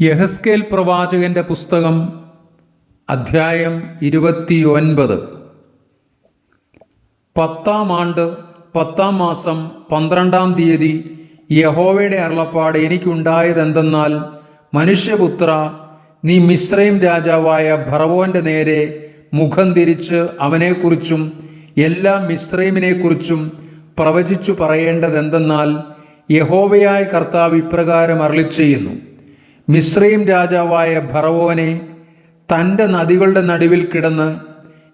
യഹസ്കേൽ പ്രവാചകന്റെ പുസ്തകം അധ്യായം ഇരുപത്തിയൊൻപത്. പത്താം ആണ്ട് പത്താം മാസം പന്ത്രണ്ടാം തീയതി യഹോവയുടെ അരുളപ്പാട് എനിക്കുണ്ടായതെന്തെന്നാൽ മനുഷ്യപുത്ര നീ മിശ്രയും രാജാവായ ഭറവോന്റെ നേരെ മുഖം തിരിച്ച് അവനെക്കുറിച്ചും എല്ലാ മിശ്രൈമിനെക്കുറിച്ചും പ്രവചിച്ചു പറയേണ്ടതെന്തെന്നാൽ യഹോവയായ കർത്താവ് ഇപ്രകാരം അരളി ചെയ്യുന്നു മിശ്രയും രാജാവായ ഭറവോനെ തന്റെ നദികളുടെ നടുവിൽ കിടന്ന്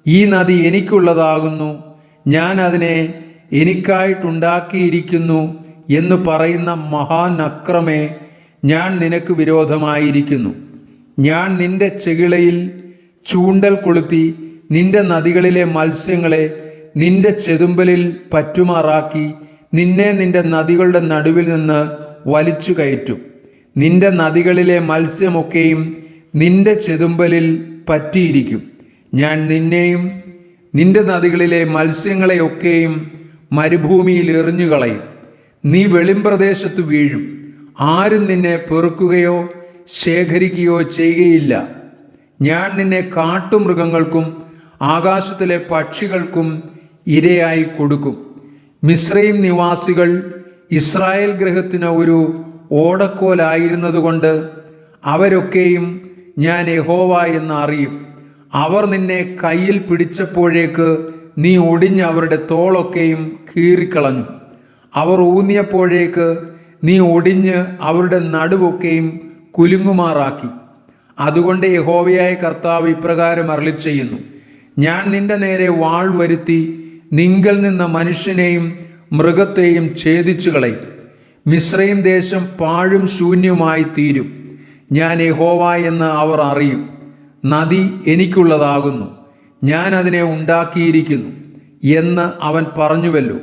ഈ നദി എനിക്കുള്ളതാകുന്നു ഞാൻ അതിനെ എനിക്കായിട്ടുണ്ടാക്കിയിരിക്കുന്നു എന്ന് പറയുന്ന മഹാനക്രമേ ഞാൻ നിനക്ക് വിരോധമായിരിക്കുന്നു. ഞാൻ നിന്റെ ചെകിളയിൽ ചൂണ്ടൽ കൊളുത്തി നിന്റെ നദികളിലെ മത്സ്യങ്ങളെ നിന്റെ ചെതുമ്പലിൽ പറ്റുമാറാക്കി നിന്നെ നിന്റെ നദികളുടെ നടുവിൽ നിന്ന് വലിച്ചു കയറ്റും. നിന്റെ നദികളിലെ മത്സ്യമൊക്കെയും നിന്റെ ചെതുമ്പലിൽ പറ്റിയിരിക്കും. ഞാൻ നിന്നെയും നിന്റെ നദികളിലെ മത്സ്യങ്ങളെയൊക്കെയും മരുഭൂമിയിൽ എറിഞ്ഞുകളയും. നീ വെളിമ്പ്രദേശത്ത് വീഴും. ആരും നിന്നെ പെറുക്കുകയോ ശേഖരിക്കുകയോ ചെയ്യുകയില്ല. ഞാൻ നിന്നെ കാട്ടുമൃഗങ്ങൾക്കും ആകാശത്തിലെ പക്ഷികൾക്കും ഇരയായി കൊടുക്കും. മിശ്രയും നിവാസികൾ ഇസ്രായേൽ ഗ്രഹത്തിന് ഒരു ഓടക്കോലായിരുന്നതുകൊണ്ട് അവരൊക്കെയും ഞാൻ യഹോവ എന്ന് അറിയും. അവർ നിന്നെ കയ്യിൽ പിടിച്ചപ്പോഴേക്ക് നീ ഒടിഞ്ഞ് അവരുടെ തോളൊക്കെയും കീറിക്കളഞ്ഞു. അവർ ഊന്നിയപ്പോഴേക്ക് നീ ഒടിഞ്ഞ് അവരുടെ നടുവൊക്കെയും കുലുങ്ങുമാറാക്കി. അതുകൊണ്ട് യഹോവയായ കർത്താവ് ഇപ്രകാരം അരളി ചെയ്യുന്നു ഞാൻ നിന്റെ നേരെ വാൾ വരുത്തി നിങ്കൽ നിന്ന മനുഷ്യനെയും മൃഗത്തെയും ഛേദിച്ചു കളയും മിശ്രയും ദേശം പാഴും ശൂന്യവുമായി തീരും. ഞാൻ യഹോവ എന്ന് അവർ അറിയും. നദി എനിക്കുള്ളതാകുന്നു. ഞാൻ അതിനെ ഉണ്ടാക്കിയിരിക്കുന്നു എന്ന് അവൻ പറഞ്ഞുവല്ലോ.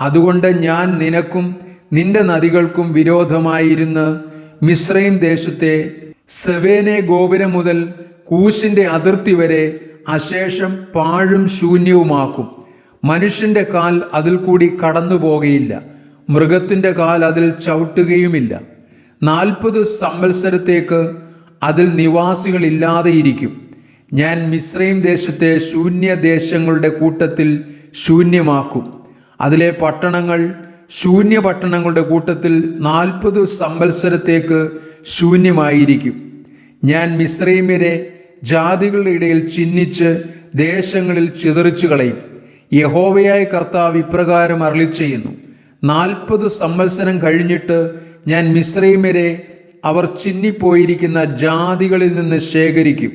അതുകൊണ്ട് ഞാൻ നിനക്കും നിന്റെ നദികൾക്കും വിരോധമായിരുന്ന് മിശ്രയും ദേശത്തെ സെവേനെ ഗോപുരം മുതൽ കൂശിന്റെ അതിർത്തി വരെ അശേഷം പാഴും ശൂന്യവുമാക്കും. മനുഷ്യന്റെ കാൽ അതിൽ കൂടി കടന്നു പോകുകയില്ല മൃഗത്തിന്റെ കാൽ അതിൽ ചവിട്ടുകയുമില്ല. നാൽപ്പത് സംവത്സരത്തേക്ക് അതിൽ നിവാസികളില്ലാതെയിരിക്കും. ഞാൻ മിശ്രയും ദേശത്തെ ശൂന്യദേശങ്ങളുടെ കൂട്ടത്തിൽ ശൂന്യമാക്കും. അതിലെ പട്ടണങ്ങൾ ശൂന്യ പട്ടണങ്ങളുടെ കൂട്ടത്തിൽ നാൽപ്പത് സംവത്സരത്തേക്ക് ശൂന്യമായിരിക്കും. ഞാൻ മിശ്രൈമിനെ ജാതികളുടെ ഇടയിൽ ചിഹ്നിച്ച് ദേശങ്ങളിൽ ചിതറിച്ചു കളയും യഹോവയായ കർത്താവ് ഇപ്രകാരം അരളി ചെയ്യുന്നു നാൽപ്പത് സംവത്സരം കഴിഞ്ഞിട്ട് ഞാൻ മിശ്രൈമ്യരെ അവർ ചിന്നിപ്പോയിരിക്കുന്ന ജാതികളിൽ നിന്ന് ശേഖരിക്കും.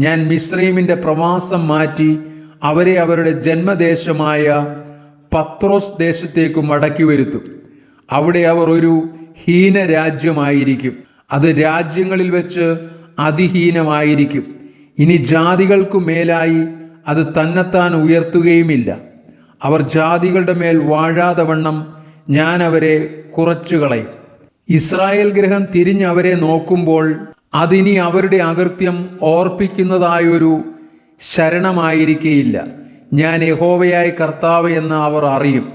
ഞാൻ മിശ്രൈമിന്റെ പ്രവാസം മാറ്റി അവരെ അവരുടെ ജന്മദേശമായ പത്രോസ് ദേശത്തേക്ക് മടക്കി വരുത്തും. അവിടെ അവർ ഒരു ഹീന രാജ്യമായിരിക്കും. അത് രാജ്യങ്ങളിൽ വെച്ച് അതിഹീനമായിരിക്കും. ഇനി ജാതികൾക്കു മേലായി അത് തന്നെത്താൻ ഉയർത്തുകയുമില്ല. അവർ ജാതികളുടെ മേൽ വാഴാതെ വണ്ണം ഞാൻ അവരെ കുറച്ചു കളയും. ഇസ്രായേൽ ഗ്രഹം തിരിഞ്ഞ് അവരെ നോക്കുമ്പോൾ അതിനി അവരുടെ അകൃത്യം ഓർപ്പിക്കുന്നതായൊരു ശരണമായിരിക്കേയില്ല. ഞാൻ യഹോവയായ കർത്താവ് എന്ന് അവർ അറിയും.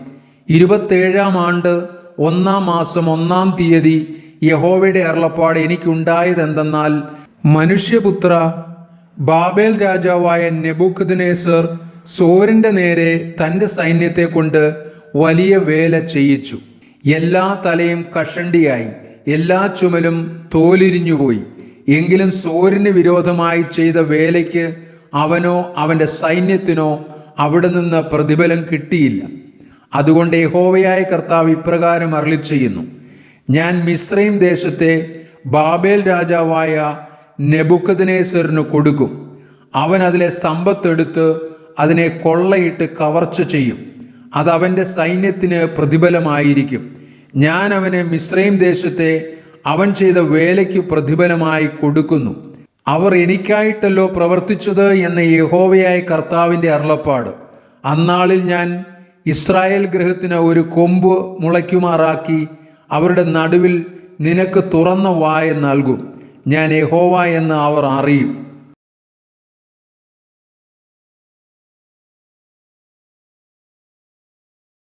ഇരുപത്തേഴാം ആണ്ട് ഒന്നാം മാസം ഒന്നാം തീയതി യഹോവയുടെ അരുളപ്പാട് എനിക്കുണ്ടായതെന്തെന്നാൽ മനുഷ്യപുത്ര ബാബേൽ രാജാവായ നെബുഖദ്നേസർ സോരിന്റെ നേരെ തന്റെ സൈന്യത്തെ കൊണ്ട് വലിയ വേല ചെയ്യിച്ചു. എല്ലാ തലയും കഷണ്ടിയായി. എല്ലാ ചുമലും തോലിരിഞ്ഞുപോയി. എങ്കിലും സോരിന് വിരോധമായി ചെയ്ത വേലയ്ക്ക് അവനോ അവന്റെ സൈന്യത്തിനോ അവിടെ നിന്ന് പ്രതിഫലം കിട്ടിയില്ല. അതുകൊണ്ട് യഹോവയായ കർത്താവ് ഇപ്രകാരം അരളി ചെയ്യുന്നു ഞാൻ മിശ്രയും ദേശത്തെ ബാബേൽ രാജാവായ നെബുക്കദിനേശ്വരന് കൊടുക്കും. അവൻ അതിലെ സമ്പത്തെടുത്ത് അതിനെ കൊള്ളയിട്ട് കവർച്ച ചെയ്യും. അത് അവന്റെ സൈന്യത്തിന് പ്രതിഫലമായിരിക്കും. ഞാൻ അവനെ മിശ്രയും ദേശത്തെ അവൻ ചെയ്ത വേലയ്ക്ക് പ്രതിഫലമായി കൊടുക്കുന്നു. അവർ എനിക്കായിട്ടല്ലോ പ്രവർത്തിച്ചത് എന്ന യഹോവയായ കർത്താവിന്റെ അരുളപ്പാട്. അന്നാളിൽ ഞാൻ ഇസ്രായേൽ ഗ്രഹത്തിന് ഒരു കൊമ്പ് മുളയ്ക്കുമാറാക്കി അവരുടെ നടുവിൽ നിനക്ക് തുറന്ന വായ നൽകും. ഞാൻ യഹോവ എന്ന് അവർ അറിയും.